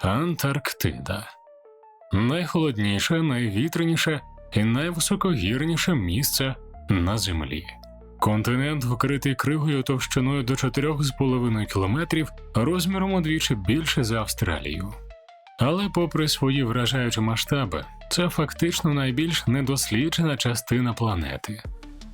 Антарктида. Найхолодніше, найвітряніше і найвисокогірніше місце на землі. Континент вкритий кригою товщиною до 4,5 кілометрів, розміром удвічі більше за Австралію. Але, попри свої вражаючі масштаби, це фактично найбільш недосліджена частина планети.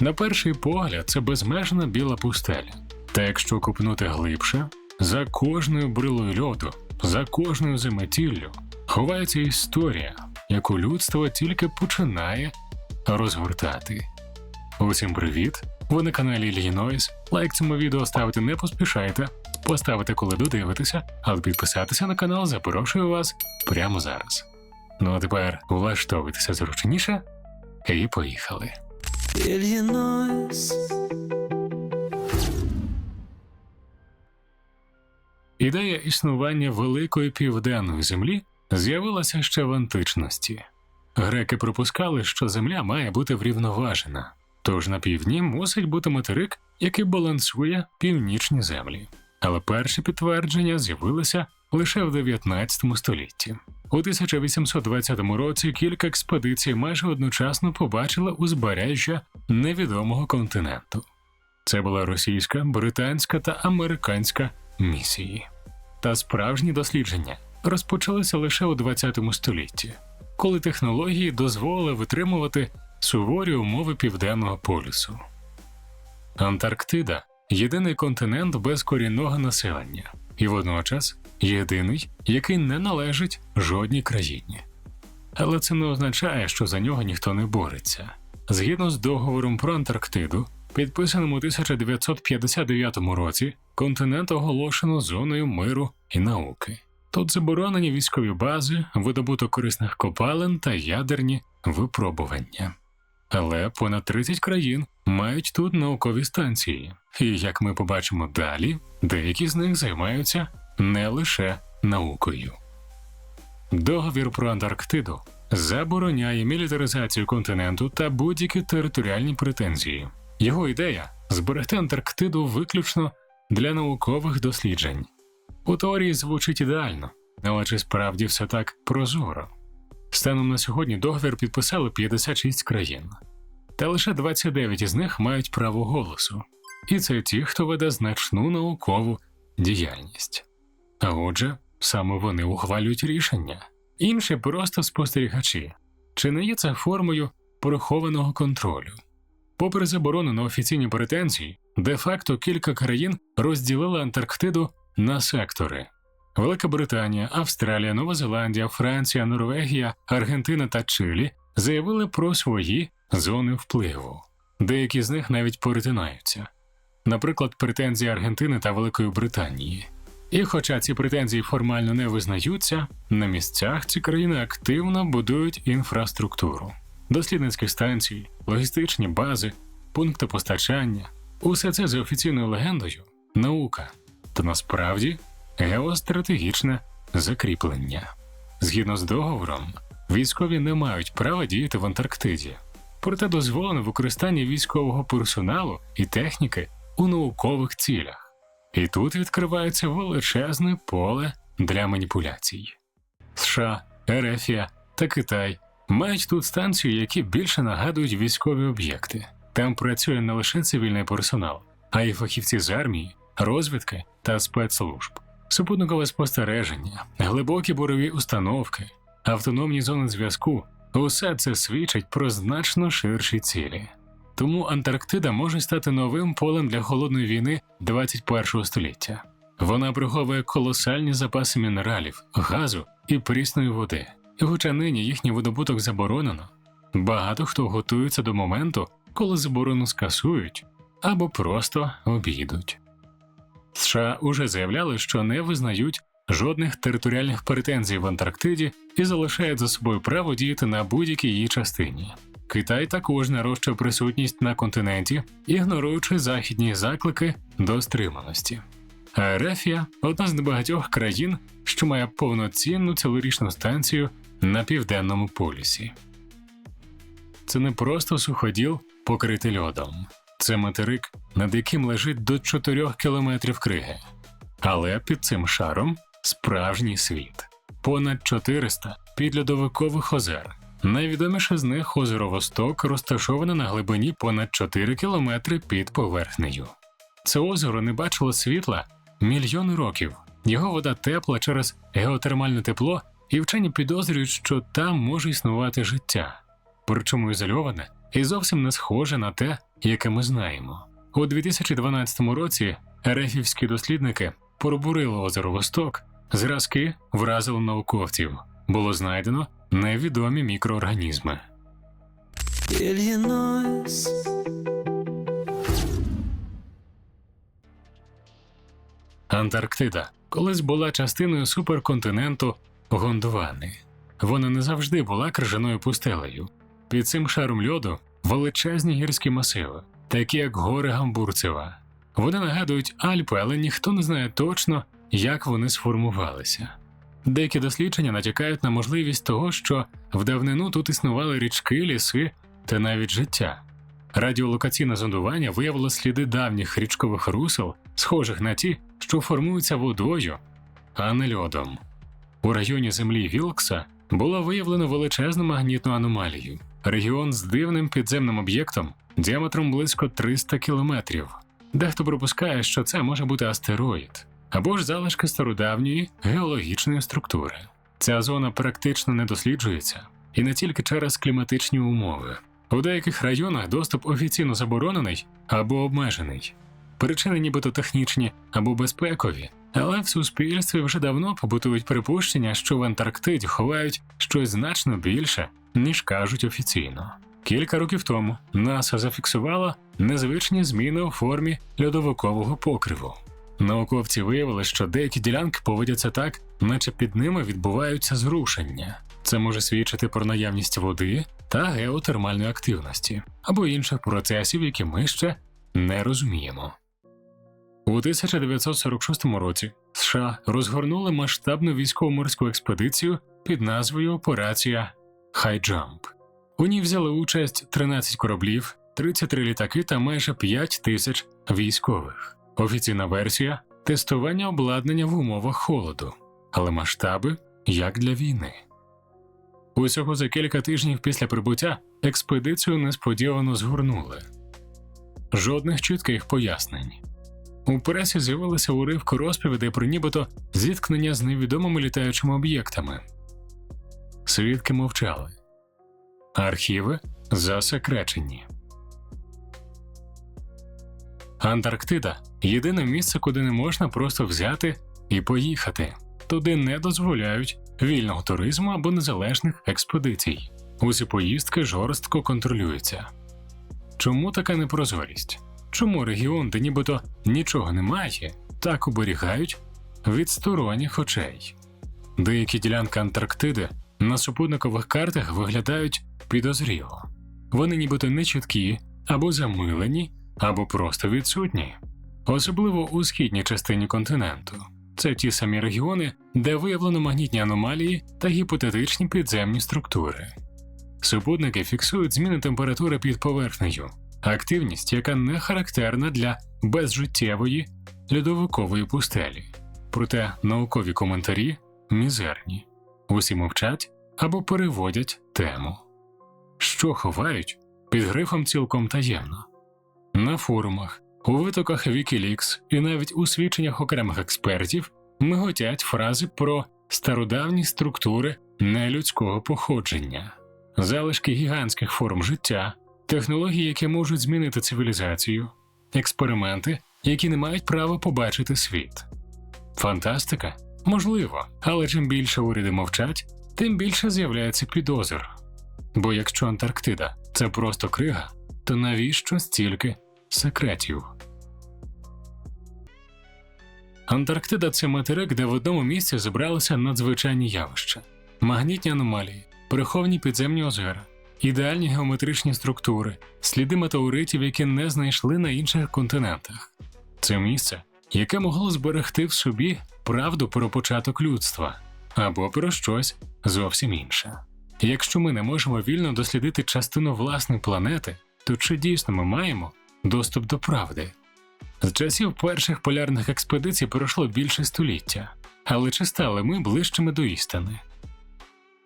На перший погляд, це безмежна біла пустеля. Та якщо купнути глибше, за кожною брилою льоду, за кожною заметіллю ховається історія, яку людство тільки починає розгортати. Усім привіт! Ви на каналі Ільїнойс. Лайк цьому відео ставити не поспішайте, поставити, коли додивитеся, але підписатися на канал запрошую вас прямо зараз. Ну а тепер влаштовуйтеся зручніше і поїхали. Ільїнойс. Ідея існування великої південної землі з'явилася ще в античності. Греки припускали, що земля має бути врівноважена, тож на півдні мусить бути материк, який балансує північні землі. Але перші підтвердження з'явилися лише в 19 столітті. У 1820 році кілька експедицій майже одночасно побачили узбережжя невідомого континенту. Це була російська, британська та американська місії. Та справжні дослідження розпочалися лише у 20 столітті, коли технології дозволили витримувати суворі умови південного полюсу. Антарктида єдиний континент без корінного населення, і водночас єдиний, який не належить жодній країні. Але це не означає, що за нього ніхто не бореться. Згідно з договором про Антарктиду, підписаним у 1959 році, континент оголошено зоною миру і науки. Тут заборонені військові бази, видобуток корисних копалин та ядерні випробування. Але понад 30 країн мають тут наукові станції, і як ми побачимо далі, деякі з них займаються не лише наукою. Договір про Антарктиду забороняє мілітаризацію континенту та будь-які територіальні претензії. Його ідея зберегти Антарктиду виключно для наукових досліджень. У теорії звучить ідеально, але чи справді все так прозоро? Станом на сьогодні договір підписали 56 країн, та лише 29 із них мають право голосу, і це ті, хто веде значну наукову діяльність. А отже, саме вони ухвалюють рішення, інші просто спостерігачі. Чи не є це формою прихованого контролю? Попри заборону на офіційні претензії, де-факто кілька країн розділили Антарктиду на сектори. Велика Британія, Австралія, Нова Зеландія, Франція, Норвегія, Аргентина та Чилі заявили про свої зони впливу. Деякі з них навіть перетинаються. Наприклад, претензії Аргентини та Великої Британії. І хоча ці претензії формально не визнаються, на місцях ці країни активно будують інфраструктуру, дослідницькі станції, логістичні бази, пункти постачання усе це за офіційною легендою наука, та насправді геостратегічне закріплення. Згідно з договором, військові не мають права діяти в Антарктиді, проте дозволено використання військового персоналу і техніки у наукових цілях. І тут відкривається величезне поле для маніпуляцій. США, Ерефія та Китай мають тут станції, які більше нагадують військові об'єкти. Там працює не лише цивільний персонал, а й фахівці з армії, розвідки та спецслужб, супутникове спостереження, глибокі бурові установки, автономні зони зв'язку усе це свідчить про значно ширші цілі. Тому Антарктида може стати новим полем для холодної війни 21 століття. Вона приховує колосальні запаси мінералів, газу і прісної води. І хоча нині їхній видобуток заборонено, багато хто готується до моменту, коли заборону скасують або просто обійдуть. США уже заявляли, що не визнають жодних територіальних претензій в Антарктиді і залишають за собою право діяти на будь-якій її частині. Китай також нарощує присутність на континенті, ігноруючи західні заклики до стриманості. Ерефія одна з небагатьох країн, що має повноцінну цілорічну станцію на південному полюсі. Це не просто суходіл, покритий льодом, це материк, над яким лежить до 4 кілометрів криги. Але під цим шаром справжній світ. понад 400 підльодовикових озер. Найвідоміше з них озеро Восток розташоване на глибині понад 4 кілометри під поверхнею. Це озеро не бачило світла мільйони років. Його вода тепла через геотермальне тепло, і вчені підозрюють, що там може існувати життя, причому ізольоване і зовсім не схоже на те, яке ми знаємо. У 2012 році ерефівські дослідники пробурили озеро Восток, зразки вразили науковців. Було знайдено невідомі мікроорганізми. Антарктида колись була частиною суперконтиненту Гондвани. Вона не завжди була крижаною пустелею. Під цим шаром льоду величезні гірські масиви, такі як гори Гамбурцева. Вони нагадують Альпи, але ніхто не знає точно, як вони сформувалися. Деякі дослідження натякають на можливість того, що в давнину тут існували річки, ліси та навіть життя. Радіолокаційне зондування виявило сліди давніх річкових русел, схожих на ті, що формуються водою, а не льодом. У районі землі Вілкса було виявлено величезну магнітну аномалію, регіон з дивним підземним об'єктом діаметром близько 300 кілометрів. Дехто припускає, що це може бути астероїд або ж залишки стародавньої геологічної структури. Ця зона практично не досліджується і не тільки через кліматичні умови. У деяких районах доступ офіційно заборонений або обмежений. Причини нібито технічні або безпекові, але в суспільстві вже давно побутують припущення, що в Антарктиді ховають щось значно більше, ніж кажуть офіційно. Кілька років тому НАСА зафіксувала незвичні зміни у формі льодовикового покриву. Науковці виявили, що деякі ділянки поводяться так, наче під ними відбуваються зрушення. Це може свідчити про наявність води та геотермальної активності або інших процесів, які ми ще не розуміємо. У 1946 році США розгорнули масштабну військово-морську експедицію під назвою Операція Хайджамп. У ній взяли участь 13 кораблів, 33 літаки та майже 5 тисяч військових. Офіційна версія тестування обладнання в умовах холоду, але масштаби як для війни. Усього за кілька тижнів після прибуття експедицію несподівано згорнули. Жодних чітких пояснень. У пресі з'явилися уривки розповідей про нібито зіткнення з невідомими літаючими об'єктами. Свідки мовчали. Архіви засекречені. Антарктида єдине місце, куди не можна просто взяти і поїхати. Туди не дозволяють вільного туризму або незалежних експедицій. Усі поїздки жорстко контролюються. Чому така непрозорість? Чому регіон, де нібито нічого немає, так оберігають від сторонніх очей? Деякі ділянки Антарктиди на супутникових картах виглядають підозріло. Вони нібито нечіткі або замилені, або просто відсутні, особливо у східній частині континенту. Це ті самі регіони, де виявлено магнітні аномалії та гіпотетичні підземні структури. Супутники фіксують зміни температури під поверхнею, активність, яка не характерна для безжиттєвої льодовикової пустелі. Проте наукові коментарі мізерні, усі мовчать або переводять тему. Що ховають під грифом цілком таємно. На форумах, у витоках Wikileaks і навіть у свідченнях окремих експертів миготять фрази про стародавні структури нелюдського походження, залишки гігантських форм життя, технології, які можуть змінити цивілізацію, експерименти, які не мають права побачити світ. Фантастика? Можливо, але чим більше уряди мовчать, тим більше з'являється підозр. Бо якщо Антарктида це просто крига, то навіщо стільки секретів? Антарктида це материк, де в одному місці зібралися надзвичайні явища: магнітні аномалії, приховані підземні озера, ідеальні геометричні структури, сліди метеоритів, які не знайшли на інших континентах. Це місце, яке могло зберегти в собі правду про початок людства або про щось зовсім інше. Якщо ми не можемо вільно дослідити частину власної планети, то чи дійсно ми маємо доступ до правди? З часів перших полярних експедицій пройшло більше століття, але чи стали ми ближчими до істини?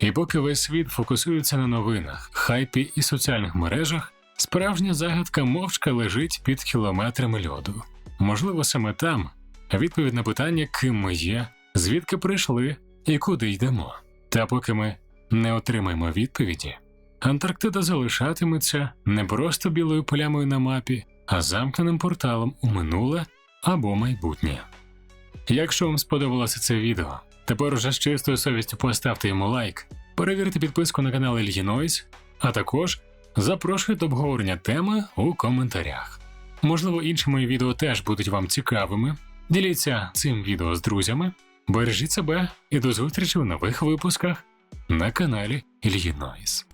І поки весь світ фокусується на новинах, хайпі і соціальних мережах, справжня загадка мовчка лежить під кілометрами льоду. Можливо, саме там відповідь на питання, ким ми є, звідки прийшли і куди йдемо. Та поки ми не отримаємо відповіді, Антарктида залишатиметься не просто білою плямою на мапі, а замкненим порталом у минуле або майбутнє. Якщо вам сподобалося це відео, тепер уже з чистою совістю поставте йому лайк, перевірте підписку на канал Ільїнойс, а також запрошую до обговорення теми у коментарях. Можливо, інші мої відео теж будуть вам цікавими. Діліться цим відео з друзями, бережіть себе і до зустрічі у нових випусках на каналі Ільїнойс.